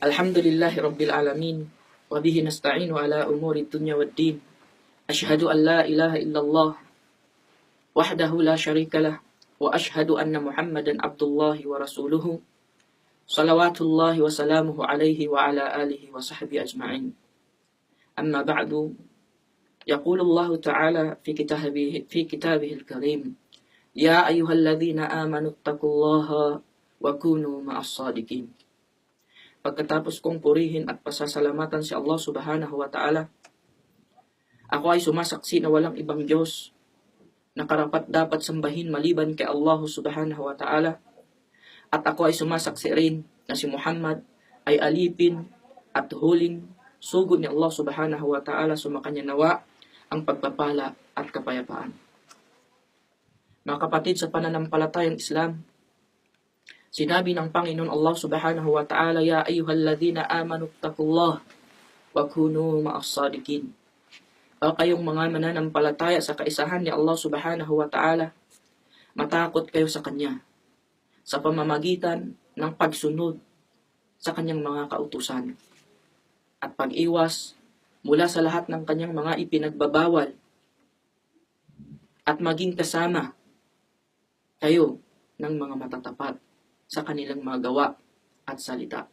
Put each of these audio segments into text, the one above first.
الحمد لله رب العالمين وبه نستعين على أمور الدنيا والدين أشهد أن لا إله إلا الله وحده لا شريك له وأشهد أن محمدا عبد الله ورسوله صلوات الله وسلامه عليه وعلى آله وصحبه أجمعين أما بعد يقول الله تعالى في كتابه, في كتابه الكريم يا أيها الذين آمنوا اتقوا الله وكونوا مع الصادقين Pagkatapos kong purihin at pasasalamatan si Allah subhanahu wa ta'ala, ako ay sumasaksi na walang ibang Diyos na karapat dapat sambahin maliban kay Allah subhanahu wa ta'ala. At ako ay sumasaksi rin na si Muhammad ay alipin at huling sugod ni Allah subhanahu wa ta'ala sumakanya nawa ang pagpapala at kapayapaan. Mga kapatid sa pananampalatayang Islam, Sinabi ng Panginoon Allah subhanahu wa ta'ala, Ya ayyuhalladhina amanu taqullah wa kunu ma'as sadiqin. O kayong mga mananampalataya sa kaisahan ni Allah subhanahu wa ta'ala, matakot kayo sa Kanya sa pamamagitan ng pagsunod sa Kanyang mga kautusan at pag-iwas mula sa lahat ng Kanyang mga ipinagbabawal at maging kasama kayo ng mga matatapat sa kanilang mga gawa at salita.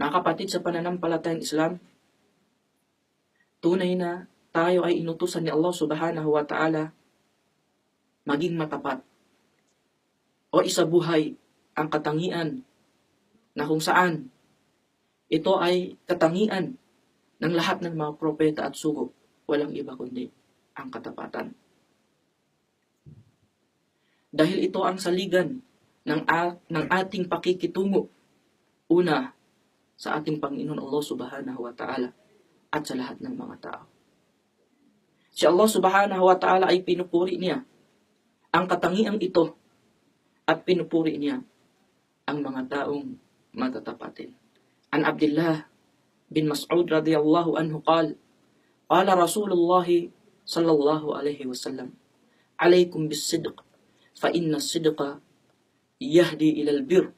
Mga kapatid sa pananampalatayang Islam, tunay na tayo ay inutusan ni Allah subhanahu wa ta'ala maging matapat o isabuhay ang katangian na kung saan ito ay katangian ng lahat ng mga propeta at sugo. Walang iba kundi ang katapatan. Dahil ito ang saligan ng, a- ng ating pakikitungo. Una, sa ating Panginoon Allah subhanahu wa ta'ala at sa lahat ng mga tao. Si Allah subhanahu wa ta'ala ay pinupuri niya ang katangiang ito at pinupuri niya ang mga taong matatapatin. An Abdullah bin Mas'ud radiyallahu anhu qal, Qala Rasulullah sallallahu alaihi wasallam, Alaykum bis sidq, fa inna sidqa يهدي إلى البر.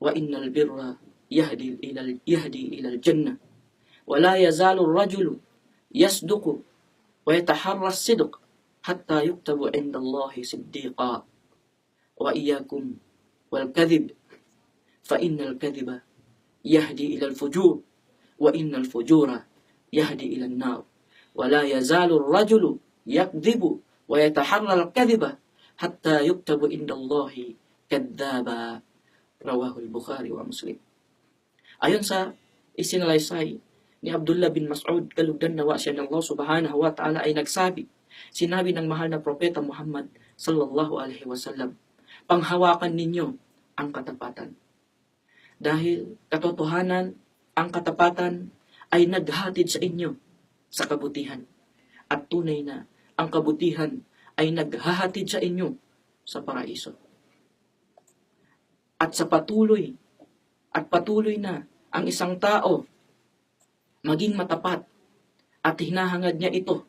وإن البر يهدي إلى يهدي إلى الجنة. ولا يزال الرجل يصدق ويتحرى الصدق حتى يكتب عند الله صديقا. وإياكم والكذب. فإن الكذب يهدي إلى الفجور. وإن الفجور يهدي إلى النار. ولا يزال الرجل يكذب ويتحرى الكذب hatta yuktabu indallahi kadzaba rawahul Bukhari wa Muslim. Ayon sa isinalaysay ni Abdullah bin Mas'ud kalugdan nawa siya ng Allah subhanahu wa ta'ala ay nagsabi, sinabi ng mahal na propeta Muhammad sallallahu alaihi wasallam, panghawakan ninyo ang katapatan. Dahil katotohanan, ang katapatan ay naghatid sa inyo sa kabutihan. At tunay na ang kabutihan ay naghahatid sa inyo sa paraiso. At sa patuloy, at patuloy na ang isang tao maging matapat at hinahangad niya ito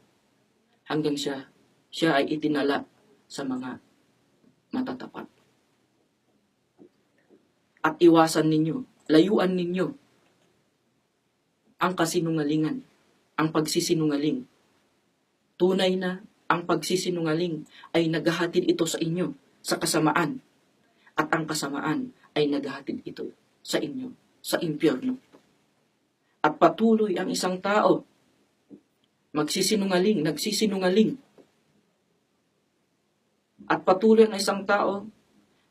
hanggang siya, siya ay itinala sa mga matatapat. At iwasan ninyo, layuan ninyo ang kasinungalingan, ang pagsisinungaling. Tunay na ang pagsisinungaling ay naghahatid ito sa inyo sa kasamaan at ang kasamaan ay naghahatid ito sa inyo sa impyerno. At patuloy ang isang tao magsisinungaling, nagsisinungaling. At patuloy ang isang tao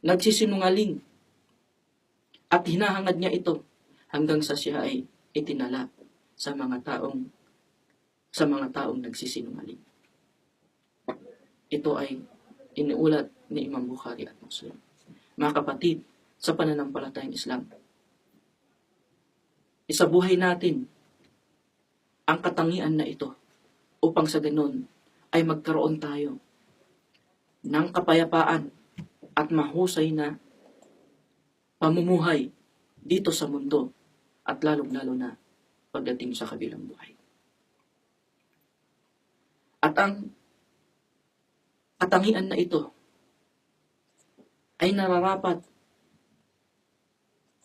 nagsisinungaling at hinahangad niya ito hanggang sa siya ay itinala sa mga taong sa mga taong nagsisinungaling. Ito ay iniulat ni Imam Bukhari at Muslim. Mga kapatid, sa pananampalatayang Islam, isabuhay natin ang katangian na ito upang sa ganun ay magkaroon tayo ng kapayapaan at mahusay na pamumuhay dito sa mundo at lalong-lalo na pagdating sa kabilang buhay. At ang katangian na ito ay nararapat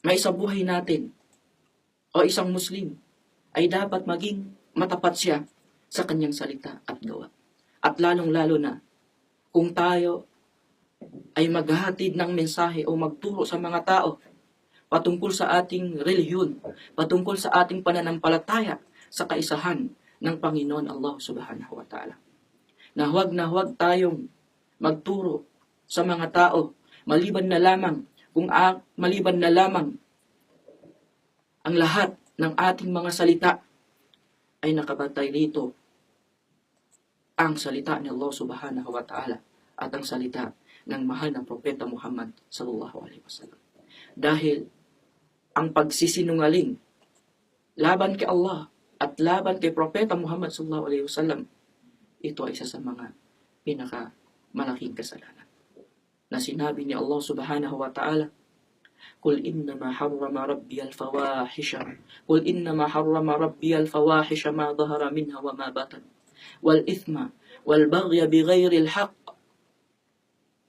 may sa buhay natin o isang Muslim ay dapat maging matapat siya sa kanyang salita at gawa. At lalong-lalo na kung tayo ay maghahatid ng mensahe o magturo sa mga tao patungkol sa ating relihiyon, patungkol sa ating pananampalataya sa kaisahan ng Panginoon Allah Subhanahu wa Ta'ala. Na huwag na huwag tayong magturo sa mga tao maliban na lamang kung a- maliban na lamang ang lahat ng ating mga salita ay nakabatay dito ang salita ni Allah Subhanahu wa Ta'ala at ang salita ng mahal na propeta Muhammad sallallahu alaihi wasallam. Dahil ang pagsisinungaling laban kay Allah at laban kay propeta Muhammad sallallahu alaihi wasallam ito ay isa sa mga pinaka malaking kasalanan. Na sinabi ni Allah Subhanahu wa Ta'ala قل إنما حرم ربي الفواحش قل إنما حرم ربي الفواحش ما ظهر منها وما بطن والإثم والبغي بغير الحق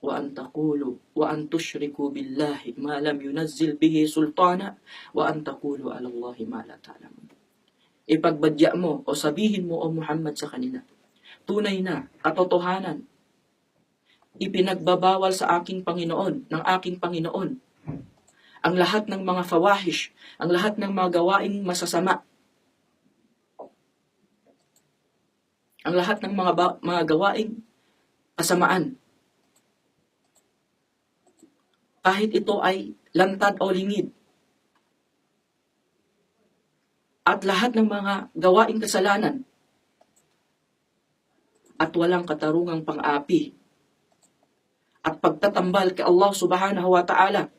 وأن تقولوا وأن تشركوا بالله ما لم ينزل به سلطانا وأن تقولوا على الله ما لا تعلمون Ipagbadya mo o sabihin mo o Muhammad sa kanila, tunay na katotohanan, ipinagbabawal sa aking Panginoon, ng aking Panginoon, ang lahat ng mga fawahish, ang lahat ng mga gawaing masasama, ang lahat ng mga, ba- mga gawaing kasamaan. Kahit ito ay lantad o lingid. At lahat ng mga gawaing kasalanan at walang katarungang pang-api at pagtatambal kay Allah subhanahu wa ta'ala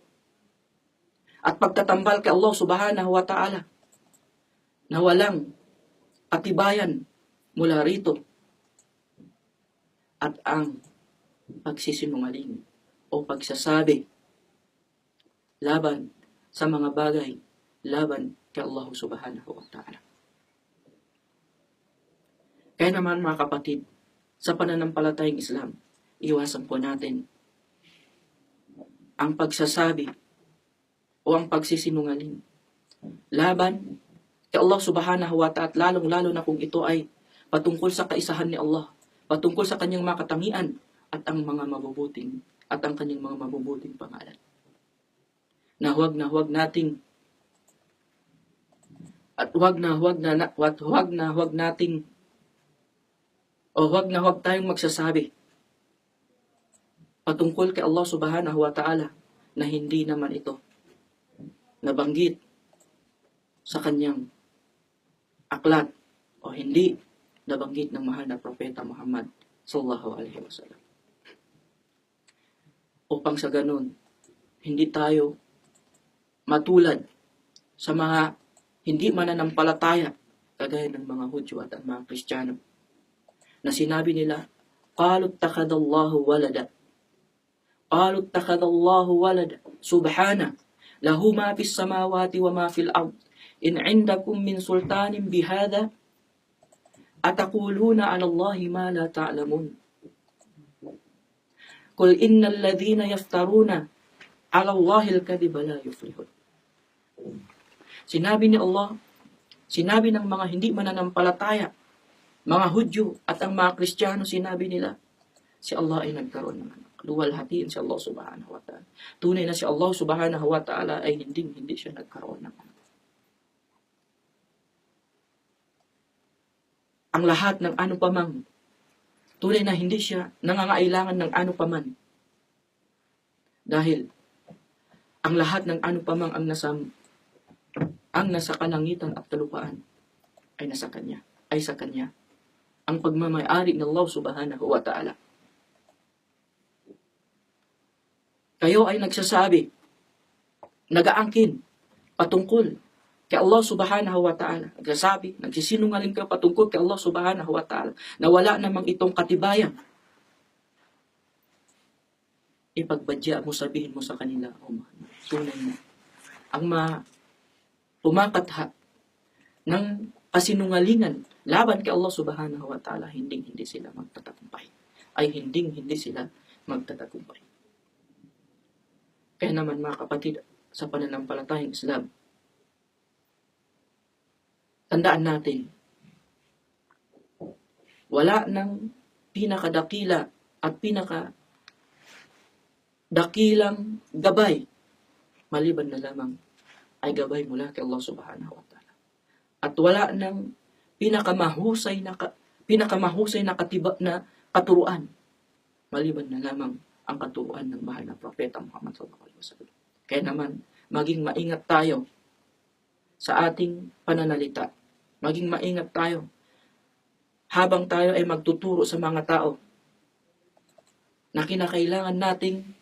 at pagtatambal kay Allah subhanahu wa ta'ala na walang katibayan mula rito at ang pagsisinungaling o pagsasabi laban sa mga bagay laban kay Allah subhanahu wa ta'ala. Kaya naman mga kapatid, sa pananampalatayang Islam, iwasan po natin ang pagsasabi o ang pagsisinungaling laban kay Allah subhanahu wa ta'ala lalong-lalo na kung ito ay patungkol sa kaisahan ni Allah, patungkol sa kanyang mga katangian at ang mga mabubuting at ang kanyang mga mabubuting pangalan. Na huwag na huwag nating at huwag na huwag na na- huwag na huwag nating o huwag na huwag tayong magsasabi patungkol kay Allah subhanahu wa ta'ala na hindi naman ito nabanggit sa kanyang aklat o hindi nabanggit ng mahal na propeta Muhammad sallallahu alaihi wasallam. Upang sa ganun, hindi tayo matulad sa mga hindi mananampalataya kagaya ng mga Hudyo at mga Kristiyano na sinabi nila, قالوا اتخذ الله ولدا قالوا اتخذ الله ولدا سبحانه له ما في السماوات وما في الأرض إن عندكم من سلطان بهذا أتقولون على الله ما لا تعلمون قل إن الذين يفترون على الله الكذب لا يفلحون Sinabi ni Allah, sinabi ng mga hindi mananampalataya, mga Hudyo at ang mga Kristiyano, sinabi nila, si Allah ay nagkaroon ng anak. Luwalhatiin si Allah subhanahu wa ta'ala. Tunay na si Allah subhanahu wa ta'ala ay hindi, hindi siya nagkaroon ng anak. Ang lahat ng ano pamang, tunay na hindi siya nangangailangan ng ano paman. Dahil, ang lahat ng ano pamang ang nasa ang nasa kalangitan at kalupaan ay nasa kanya, ay sa kanya. Ang pagmamayari ng Allah subhanahu wa ta'ala. Kayo ay nagsasabi, nagaangkin, patungkol kay Allah subhanahu wa ta'ala. Nagsasabi, nagsisinungaling ka patungkol kay Allah subhanahu wa ta'ala na wala namang itong katibayan. Ipagbadya mo, sabihin mo sa kanila, O Muhammad, tunay na. Ang ma pumakatha ng kasinungalingan laban kay Allah subhanahu wa ta'ala, hindi hindi sila magtatagumpay. Ay hindi hindi sila magtatagumpay. Kaya naman mga kapatid, sa pananampalatayang Islam. Tandaan natin, wala nang pinakadakila at pinaka dakilang gabay maliban na lamang ay gabay mula kay Allah subhanahu wa ta'ala. At wala nang pinakamahusay na ka, pinakamahusay na katiba na katuruan maliban na lamang ang katuruan ng mahal na propeta Muhammad sallallahu alaihi wasallam. Kaya naman maging maingat tayo sa ating pananalita. Maging maingat tayo habang tayo ay magtuturo sa mga tao na kinakailangan nating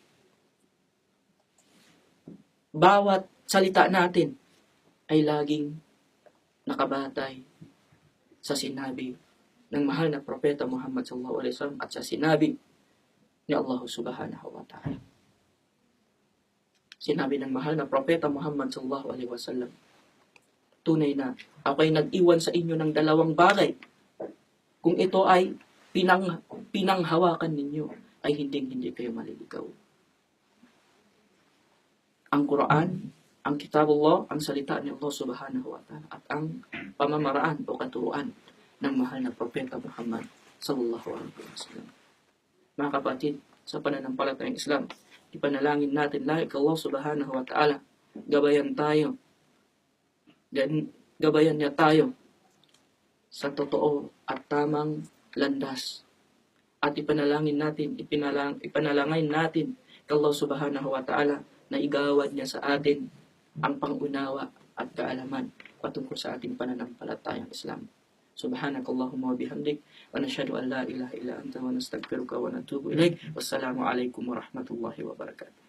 bawat salita natin ay laging nakabatay sa sinabi ng mahal na propeta Muhammad sallallahu alaihi wasallam at sa sinabi ni Allah subhanahu wa ta'ala. Sinabi ng mahal na propeta Muhammad sallallahu alaihi wasallam, tunay na ako ay nag-iwan sa inyo ng dalawang bagay. Kung ito ay pinang, pinanghawakan ninyo, ay hindi hindi kayo maliligaw. Ang Quran, ang Kitabullah, ang salita ni Allah subhanahu wa ta'ala, at ang pamamaraan o katuruan ng mahal na propeta Muhammad sallallahu alaihi wasallam. Mga kapatid, sa pananampalatayang Islam, ipanalangin natin lahat kay Allah subhanahu wa ta'ala. Gabayan tayo. Gan, gabayan niya tayo sa totoo at tamang landas. At ipanalangin natin, ipinalang, ipanalangin natin kay Allah subhanahu wa ta'ala na igawad niya sa atin ang pangunawa at kaalaman patungkol sa ating pananampalatayang Islam. Subhanakallahumma wa bihamdik wa nashhadu an la ilaha illa anta wa nastaghfiruka wa natubu ilaik. Wassalamu alaikum wa rahmatullahi wa barakatuh.